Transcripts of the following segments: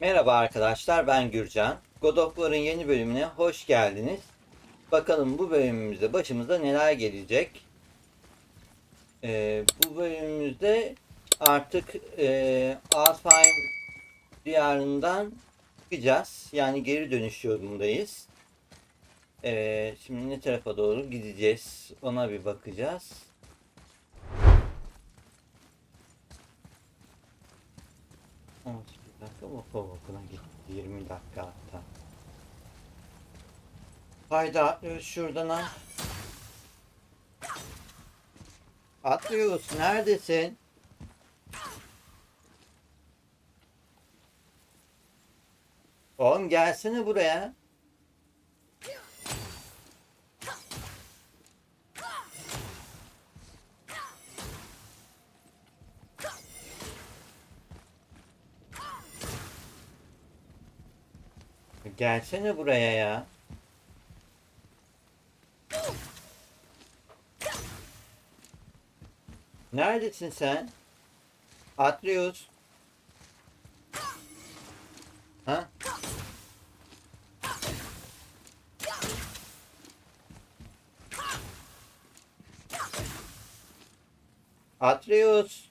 Merhaba arkadaşlar ben Gürcan. God of War'ın yeni bölümüne hoş geldiniz. Bakalım bu bölümümüzde başımıza neler gelecek. Ee, bu bölümümüzde artık e, Alfheim diyarından çıkacağız. Yani geri dönüş yolundayız. Ee, şimdi ne tarafa doğru gideceğiz ona bir bakacağız. On okul okula gitti. 20 dakika hatta. Haydi atlıyoruz şuradan ha. Atlıyoruz. Neredesin? Oğlum gelsene buraya. Gelsene buraya ya. Neredesin sen? Atreus. Ha? Atreus.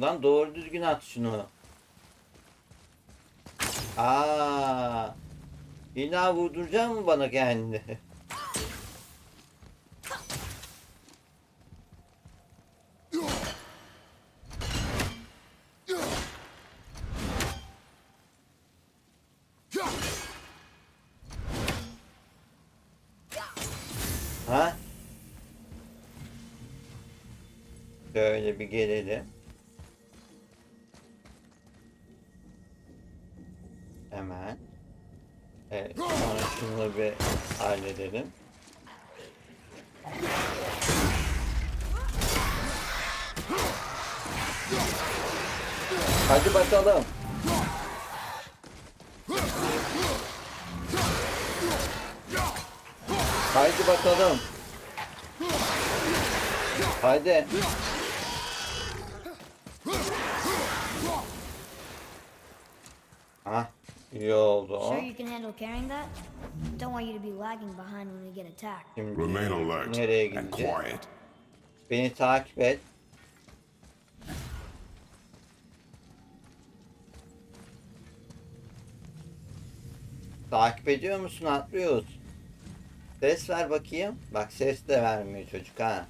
Lan doğru düzgün at şunu. Aa. İlla vurduracak mı bana kendini? Ha? Böyle bir gelelim. Şunu bir halledelim. Hadi bakalım. Haydi bakalım. Haydi. Ah, iyi oldu. Sure you can handle carrying that? Don't want you to be lagging behind when we get attacked. Şimdi Remain alert nereye and gideceğiz? quiet. Beni takip et. Takip ediyor musun? Atlıyoruz. Ses ver bakayım. Bak ses de vermiyor çocuk ha.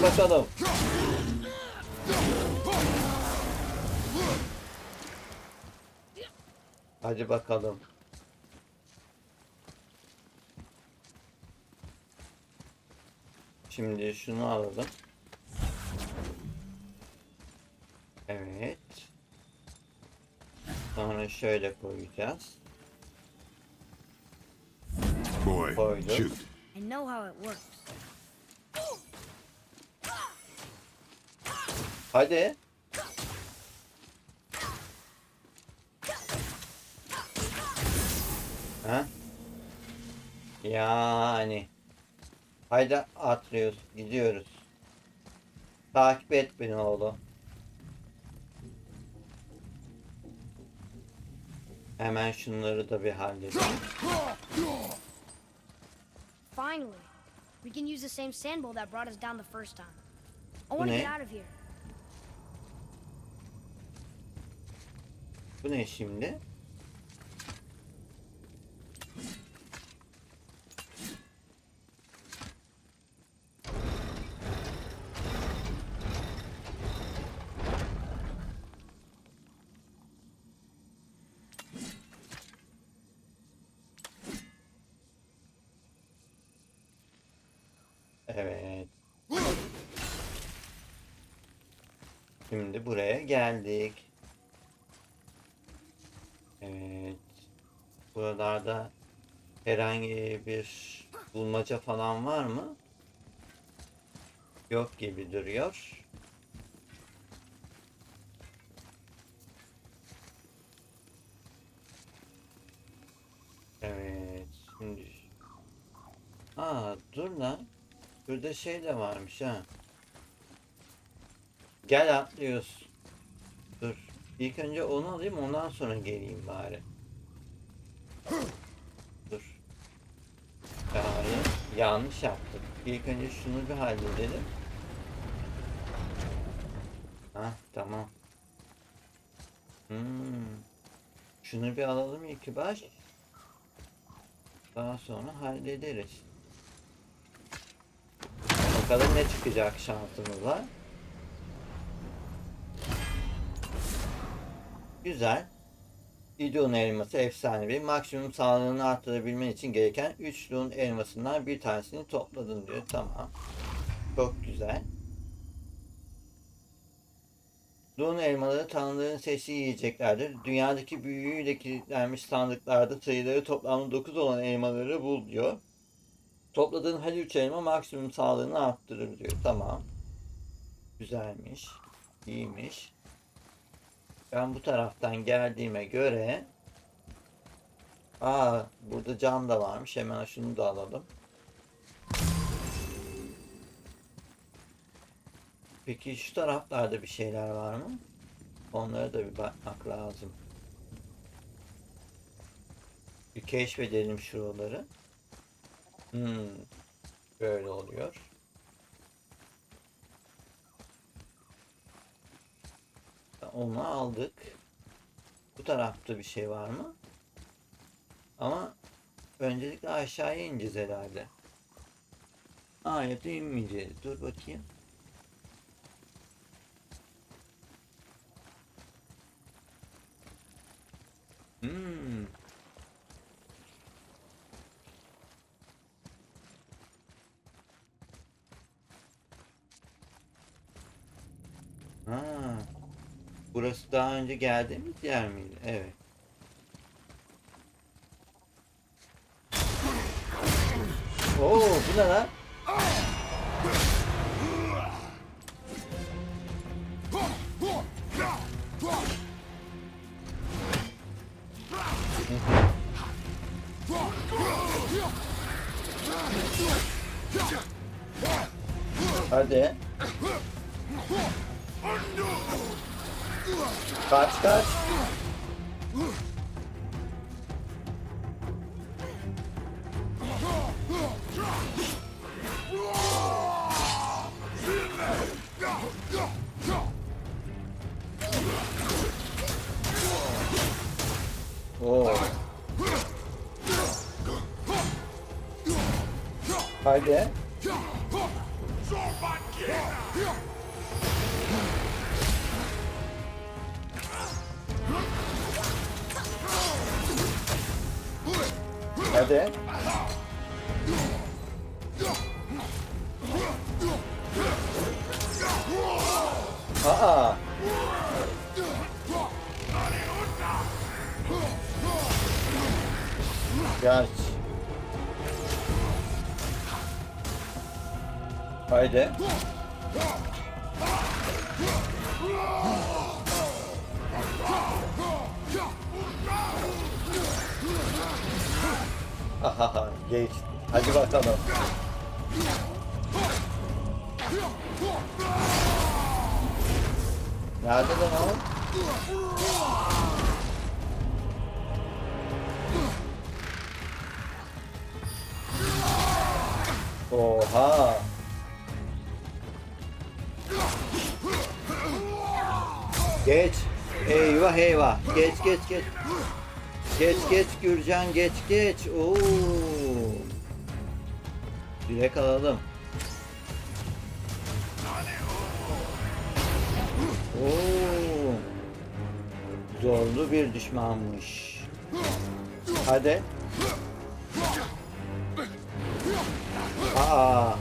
Haydi bakalım. Hadi bakalım. Şimdi şunu alalım. Evet. Sonra şöyle koyacağız. Boy, Koyduk. shoot. I know how it works. Hadi. Ha? Yani. Haydi atlıyoruz. Gidiyoruz. Takip et beni oğlum. Hemen şunları da bir halledelim. Finally, we can use the same sand bowl that brought us down the first time. I want to get out of here. Bu ne şimdi? Evet. Şimdi buraya geldik. Evet. Buralarda herhangi bir bulmaca falan var mı? yok gibi duruyor. Evet, şimdi... Aa, dur lan. Burada şey de varmış ha. Gel atlıyoruz. Dur. İlk önce onu alayım ondan sonra geleyim bari. Dur. Yani yanlış yaptık. İlk önce şunu bir halledelim. Ha tamam. Hmm. Şunu bir alalım ilk baş. Daha sonra hallederiz. Bakalım ne çıkacak şansımıza. Güzel. İdon elması efsanevi. Maksimum sağlığını arttırabilmen için gereken 3 Dun elmasından bir tanesini topladın diyor. Tamam. Çok güzel. Dun elmaları tanrıların seçtiği yiyeceklerdir. Dünyadaki büyüğüyle kilitlenmiş sandıklarda sayıları toplamda 9 olan elmaları bul diyor. Topladığın her 3 elma maksimum sağlığını arttırır diyor. Tamam. Güzelmiş. İyiymiş. Ben bu taraftan geldiğime göre Aa burada cam da varmış. Hemen şunu da alalım. Peki şu taraflarda bir şeyler var mı? Onlara da bir bakmak lazım. Bir keşfedelim şuraları. Hmm. Böyle oluyor. Onu aldık. Bu tarafta bir şey var mı? Ama öncelikle aşağıya ineceğiz herhalde. Da inmeyeceğiz. Dur bakayım. Hmm. Ha. Burası daha önce geldiğimiz yer miydi? Evet. Oo, bu ne lan? Hadi. Hadi. Aa. Gerç. Haydi. Ahaha geç. Hadi bakalım. Nerede lan o? Oha. Geç. Eyvah eyvah. Geç geç geç. Geç geç Gürcan geç geç. Oo. Direkt alalım. Oo. Zorlu bir düşmanmış. Hadi. Aa.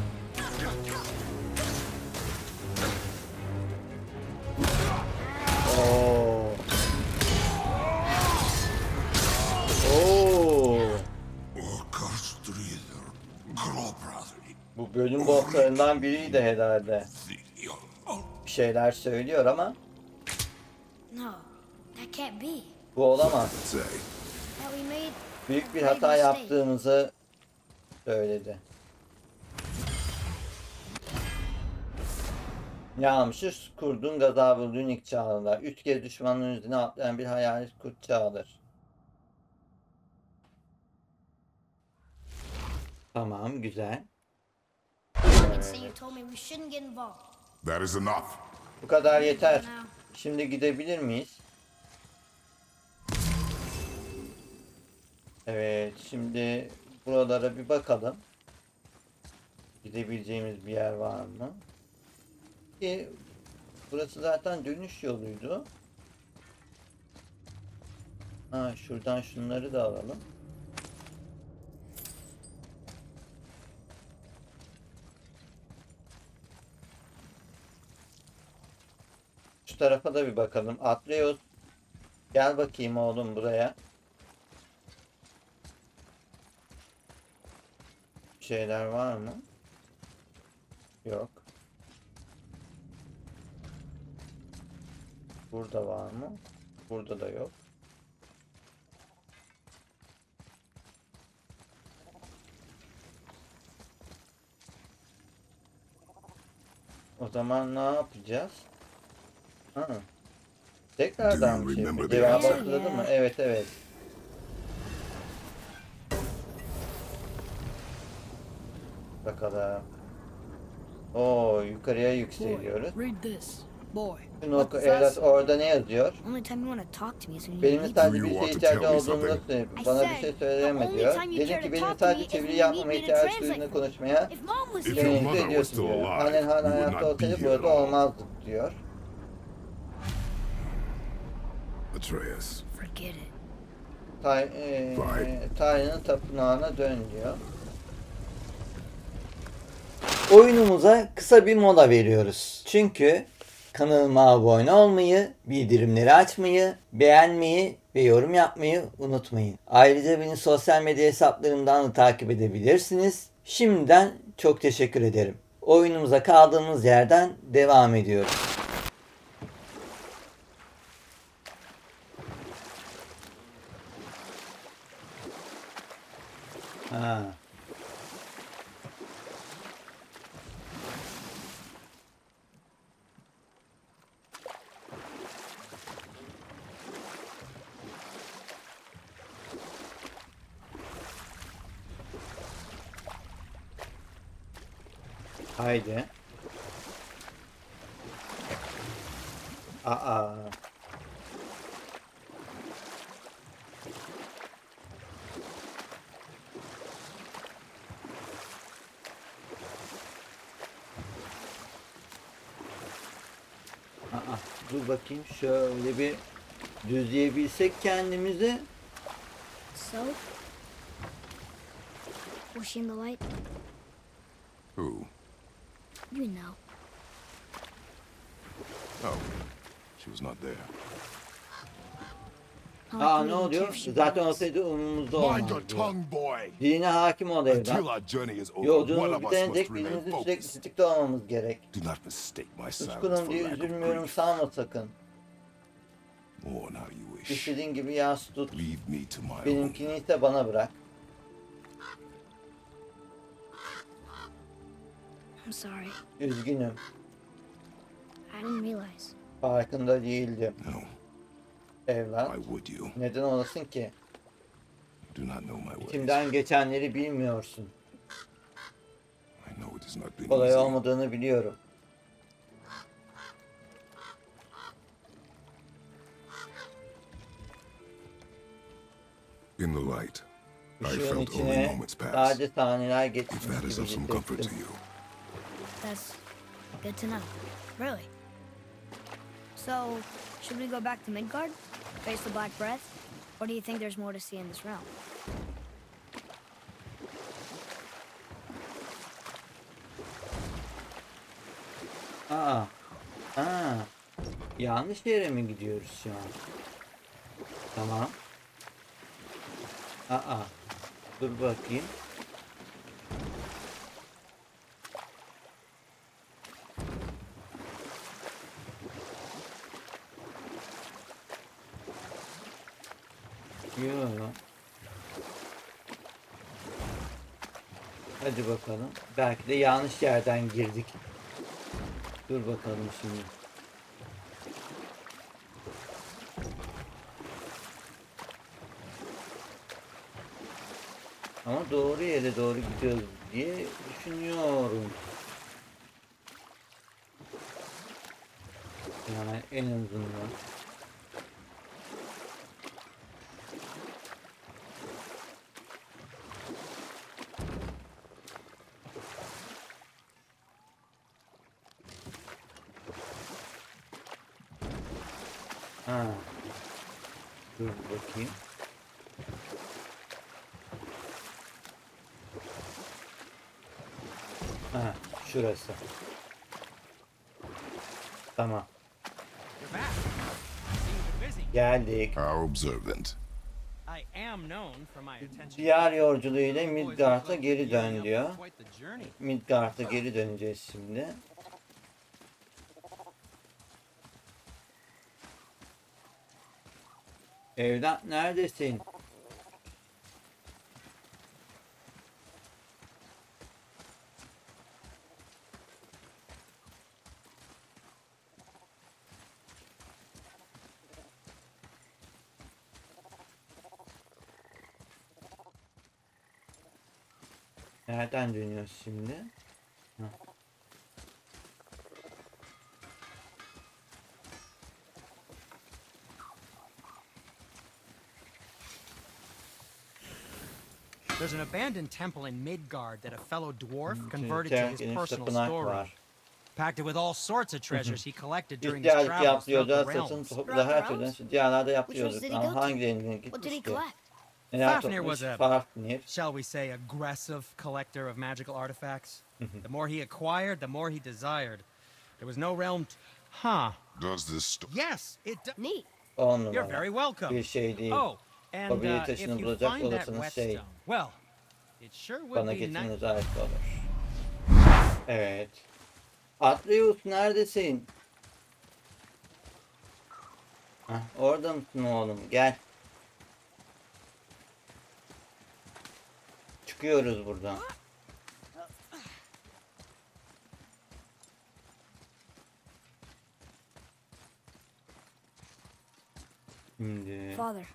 Bu bölüm bosslarından biriydi herhalde. Bir şeyler söylüyor ama No, that can't be. bu olamaz. Büyük bir hata yaptığımızı söyledi. Ne almışız? Kurdun gazabı Lunik çağrılar. Üç kez düşmanın üzerine atlayan bir hayalet kurt çağılır. Tamam, güzel. I'd say you told me we shouldn't get involved. that is enough. Bu kadar yeter. Şimdi gidebilir miyiz? Evet, şimdi buralara bir bakalım. Gidebileceğimiz bir yer var mı? Ki burası zaten dönüş yoluydu. Ha, şuradan şunları da alalım. Tarafa da bir bakalım. Atreus. Gel bakayım oğlum buraya. Şeyler var mı? Yok. Burada var mı? Burada da yok. O zaman ne yapacağız? Ha. Tekrardan Do bir you şey remember mi? Cevabı hatırladın mı? Evet evet. Bakalım. Oo yukarıya yükseliyoruz. Boy, read this. Boy. Şunu oku evlat orada ne yazıyor? only time you want to talk to me is when you Benim need sadece bir şeye want to tell ihtiyacı me olduğunu something? söyle. I Bana bir said, şey the söyleme only diyor. time you Dedim ki to benim talk to sadece me is çeviri when you yapmama need me to ihtiyaç translate. duyduğunu konuşmaya If mom was If here, your Yanınızda mother was ediyorsun diyor. Annen hala hayatta not be olsaydı burada all. olmazdık diyor. Atreus. forget it. Tay, eee Vay. Tanrı'nın tapınağına dön diyor. Oyunumuza kısa bir mola veriyoruz. Çünkü kanalıma abone olmayı, bildirimleri açmayı, beğenmeyi ve yorum yapmayı unutmayın. Ayrıca beni sosyal medya hesaplarımdan da takip edebilirsiniz. Şimdiden çok teşekkür ederim. Oyunumuza kaldığımız yerden devam ediyoruz. Ha. Haydi. Aa dur bakayım şöyle bir düzleyebilsek kendimizi. So, was she in the light? Who? You know. Oh, she was not there. Aa ne oluyor? Zaten olsaydı umurumuzda Mind olmazdı. your tongue, boy. Diline hakim ol evlat. Until our journey is over, one Yolculuğumuz of us bitene must dek remain birimizin sürekli focused. tetikte olmamız gerek. Do not mistake my silence Suskunum for diye üzülmüyorum sanma sakın. İstediğin gibi yas tut. Benimkini ise bana bırak. I'm sorry. Üzgünüm. I didn't realize. Farkında değildim. No, You? Neden olasın ki? Do not know my ways. İçimden geçenleri bilmiyorsun. I know it has not been Kolay olmadığını biliyorum. In the light, I felt only moments pass. sadece saniyeler If geçmiş that is gibi of some comfort to hissettim. you. That's good to know. Really. So, should we go back to Midgard? Face the Black Breath? Or do you think there's more to see in this realm? Aa. Aa. Yanlış yere mi gidiyoruz şu an? Tamam. Aa. Dur bakayım. Yok. Hadi bakalım. Belki de yanlış yerden girdik. Dur bakalım şimdi. Ama doğru yere doğru gidiyoruz diye düşünüyorum. Yani en azından. Ha. Dur bakayım. Ha, şurası. Tamam. Geldik. How observant. I am known for my attention. Diğer yolculuğu ile Midgard'a geri dön diyor. Midgard'a geri döneceğiz şimdi. Evlat neredesin? Nereden dönüyoruz şimdi? There's an abandoned temple in Midgard that a fellow dwarf Şimdi converted to his personal var. Packed it with all sorts of treasures he collected during his travels throughout the realms. ones yapıyoruz. did he Ama go to? hangilerine What did he gitmiş ki? collect? Neler Fafnir was a- Fafnir. Shall we say aggressive collector of magical artifacts? the more he acquired, the more he desired. There was no realm. T- huh. Does this sto- Yes, it. Do- Neat. On You're numara. very welcome. Bir şey değil. Oh, and uh, if you find that olasınız şey. well, it sure would Bana be getirin nice. ait olur. Evet. Atreus neredesin? Hah, orada mısın oğlum? Gel. Çıkıyoruz buradan. Şimdi Father,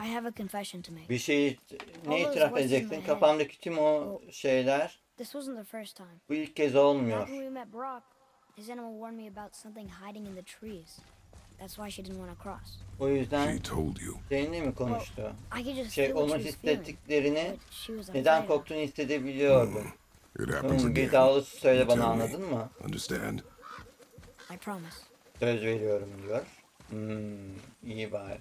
I have a confession to make. bir şeyi ne itiraf edecektin? Kafamdaki tüm o şeyler This wasn't the first time. bu ilk kez olmuyor. when we met Brock, his animal warned me about something hiding in the trees. That's why she didn't want to cross. O yüzden She told you. seninle mi konuştu? I could just Şey feel what olmak she was feeling, istediklerini what she was neden afraid korktuğunu hissedebiliyordu. It happens Oğlum bir again. daha olursa söyle You bana tell me. anladın mı? Understand? I promise. Söz veriyorum diyor. Hmm, iyi bari.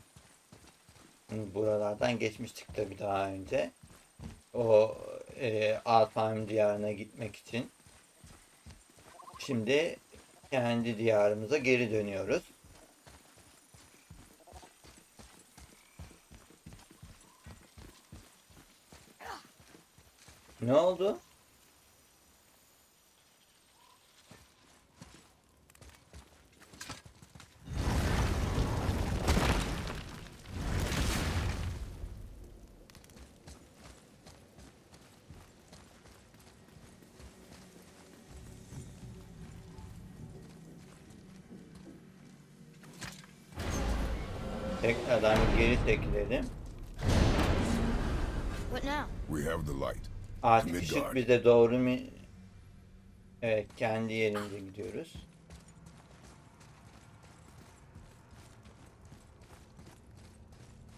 Hmm, Buralardan geçmiştik tabi daha önce. O e, Alfheim diyarına gitmek için. Şimdi kendi diyarımıza geri dönüyoruz. Ne oldu? Tekrardan geri çekilelim. What now? We have the light. Artık Midgard. ışık bize doğru mu? Evet, kendi yerimize gidiyoruz.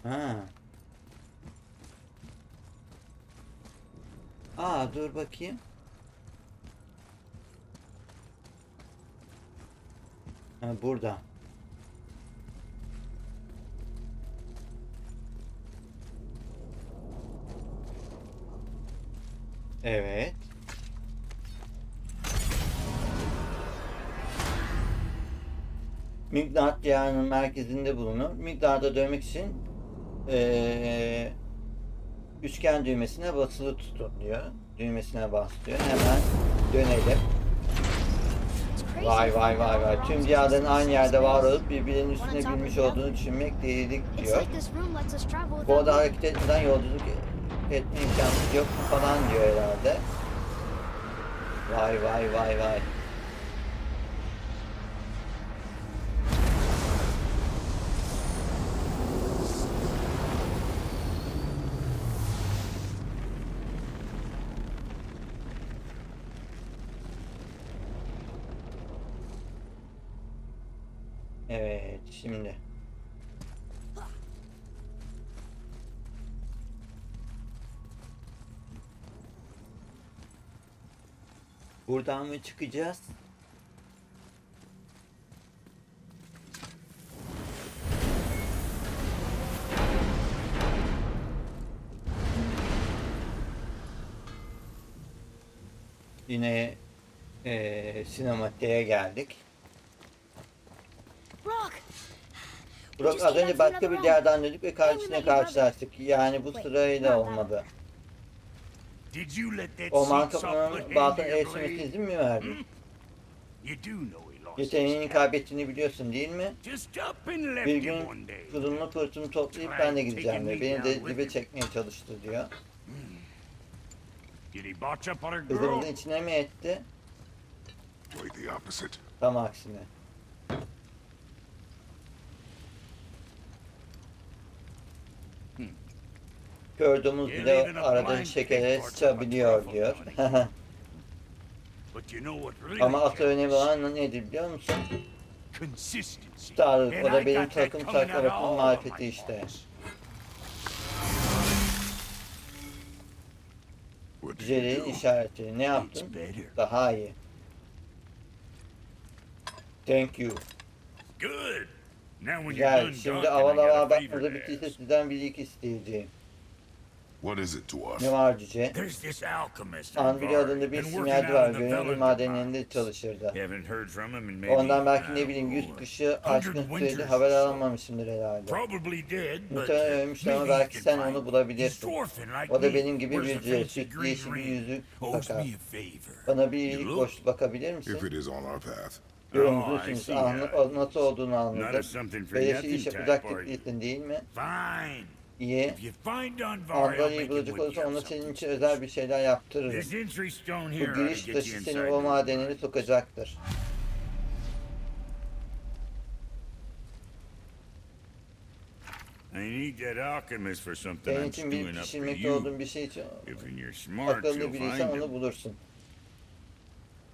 Ha. Aa, dur bakayım. Ha, burada. Evet. Midgard diyarının merkezinde bulunur. Midgard'a dönmek için eee, üçgen düğmesine basılı tutun diyor. Düğmesine bas diyor. Hemen dönelim. Vay vay vay vay. Tüm diyarların aynı yerde var olup birbirinin üstüne binmiş olduğunu düşünmek delilik diyor. Bu oda hareket etmeden yolculuk etme imkanımız yok falan diyor herhalde. Vay vay vay vay. Evet şimdi. Buradan mı çıkacağız? Yine eee sinematiğe geldik. Burak az önce başka bir yerden döndük ve karşısına karşılaştık. Yani bu sırayla olmadı. Did you let that O into your erişmesine izin mi verdin? You do know he lost Yeteneğini kaybettiğini biliyorsun değil mi? Bir gün one day. pılını pırtını toplayıp ben de gideceğim diyor. Beni de dibe çekmeye çalıştı diyor. Kızımızın içine mi etti? Tam aksine. Kör domuz bile arada şekere sıçabiliyor diyor. Ama asıl önemli olan nedir biliyor musun? Tutarlılık. O da benim takım taklarımın marifeti işte. do? işareti. Ne yaptın? Daha iyi. Thank you. Good. Güzel. Şimdi aval aval bakmadı bittiyse sizden bir iki isteyeceğim. What is it to us? Ne var cüce? There's this alchemist. Anvil adında bir out var. Gönüllü madenlerinde çalışırdı. Ondan belki I ne bileyim yüz kışı 100 aşkın süreli haber alamamışımdır herhalde. Probably dead, but Muhtemelen uh, ölmüştür ama belki sen onu bulabilirsin. O da benim gibi bir cüce, fancy süt green yeşil bir yüzük takar. Bana bir iyilik boş bakabilir If misin? it is on our path. Yorumunuzu Oh, Uh, nasıl olduğunu anladım. Beleşi nothing iş yapacak değilsin değil mi? Fine. İyi. Make him bulacak olursa ona senin için özel bir şeyler stone Bu giriş taşı seni o mine. sokacaktır. I need that alchemist for something Senin I'm için bir pişirmekte you. olduğun bir şey için akıllı biriysen onu bulursun.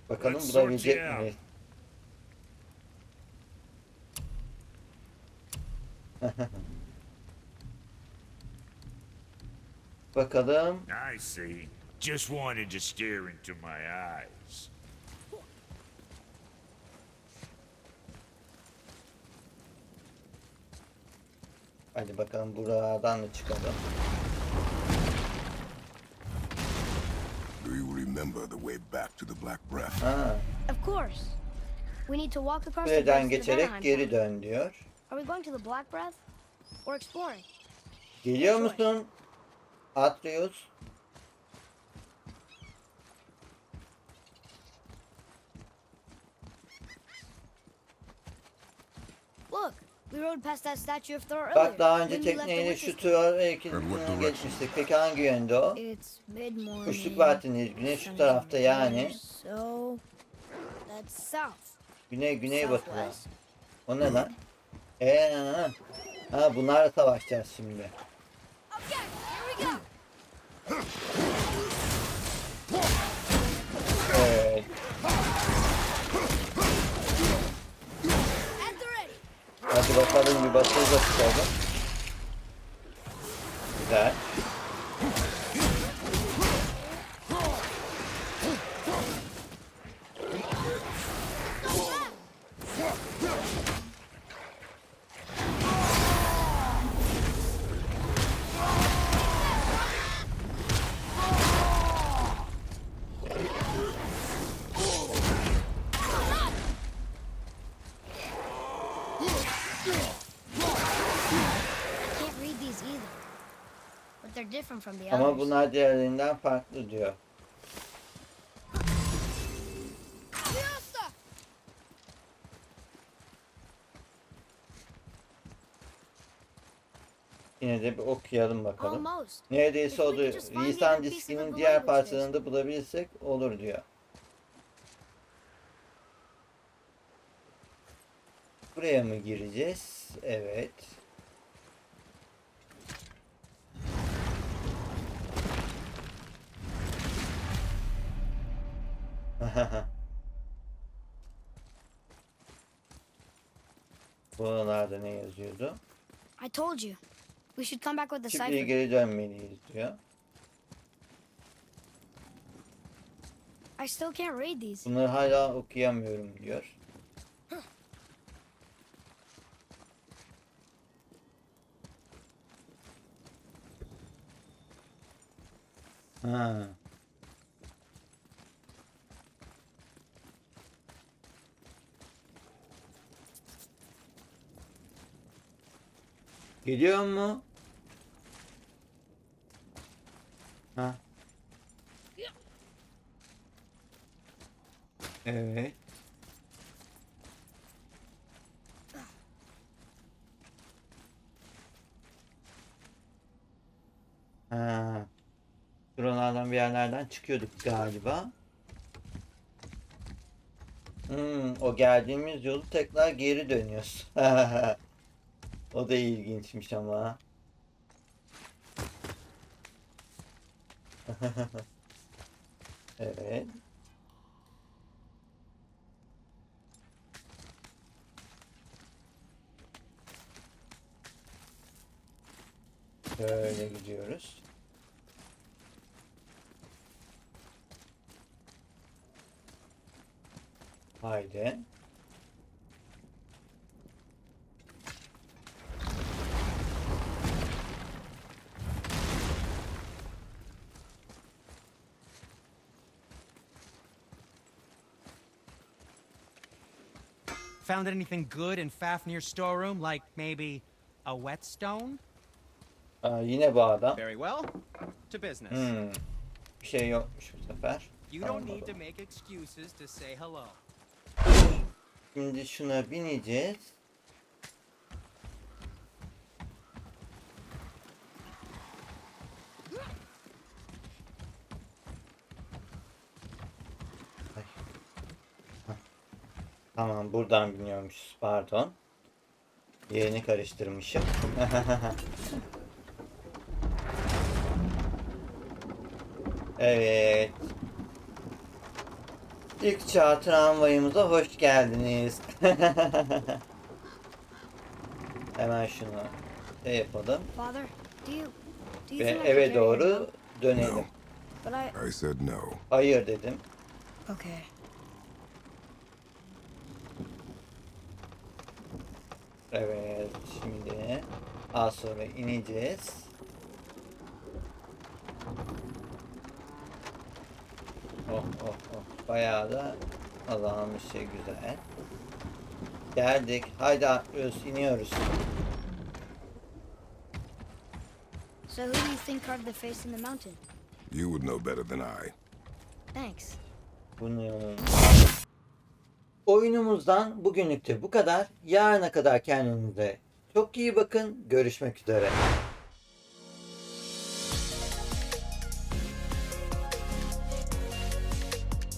Bakalım bulabilecek sort you miyiz? Bakalım. I see. Just wanted to stare into my eyes. Hadi bakalım buradan da çıkalım. Do you remember the way back to the Black Breath? Ha, Of course. We need to walk across the kuleden bridge to the geçerek geri dön diyor. Are we going to the Black Breath or exploring? Geliyor musun? Atreus. Look, we rode past that statue of Thor earlier. Bak daha önce tekneyle şu heykeline direction? geçmiştik. Peki hangi yönde o? Üçlük vaktindeyiz. Güneş şu tarafta yani. So that's south. Güney güney batı. Southwest. O ne lan? Eee ha. ha bunlarla savaşacağız şimdi. Okay, here we go. Evet. At the ready. Hadi bakalım bir batıyı da tutalım. Güzel. different from the Ama bunlar diğerlerinden farklı diyor. Yine de bir okuyalım bakalım. Neredeyse If we could Lisan diskinin diğer language parçalarını da bulabilirsek olur diyor. Buraya mı gireceğiz? Evet. Buralarda ne yazıyordu? I told you. We should come back with the Çiftliğe cipher. geri dönmeliyiz diyor. I still can't read these. Bunları hala okuyamıyorum diyor. Ha. Geliyor mu? Ha. Evet. Ha. Şuralardan bir yerlerden çıkıyorduk galiba. Hmm, o geldiğimiz yolu tekrar geri dönüyoruz. o da ilginçmiş ama. evet. Böyle gidiyoruz. Haydi. Found anything good in Fafnir's storeroom, like maybe a whetstone? Aa, yine bu adam. Very well. To business. Hmm. Bir şey yokmuş bu sefer. You don't need Anladım. to make excuses to say hello. Şimdi şuna bineceğiz. Tamam buradan biniyormuşuz pardon. Yerini karıştırmışım. evet. İlk çağ tramvayımıza hoş geldiniz. Hemen şunu şey yapalım Father, do you do you ve eve doğru dönelim. But I I said no. Hayır dedim. okay. Evet şimdi az sonra ineceğiz. Oh oh oh bayağı da azalmış şey güzel. Geldik. Haydi atlıyoruz iniyoruz. So who do you think carved the face in the mountain? You would know better than I. Thanks. Bunu Oyunumuzdan bugünlük de bu kadar. Yarına kadar kendinize çok iyi bakın. Görüşmek üzere.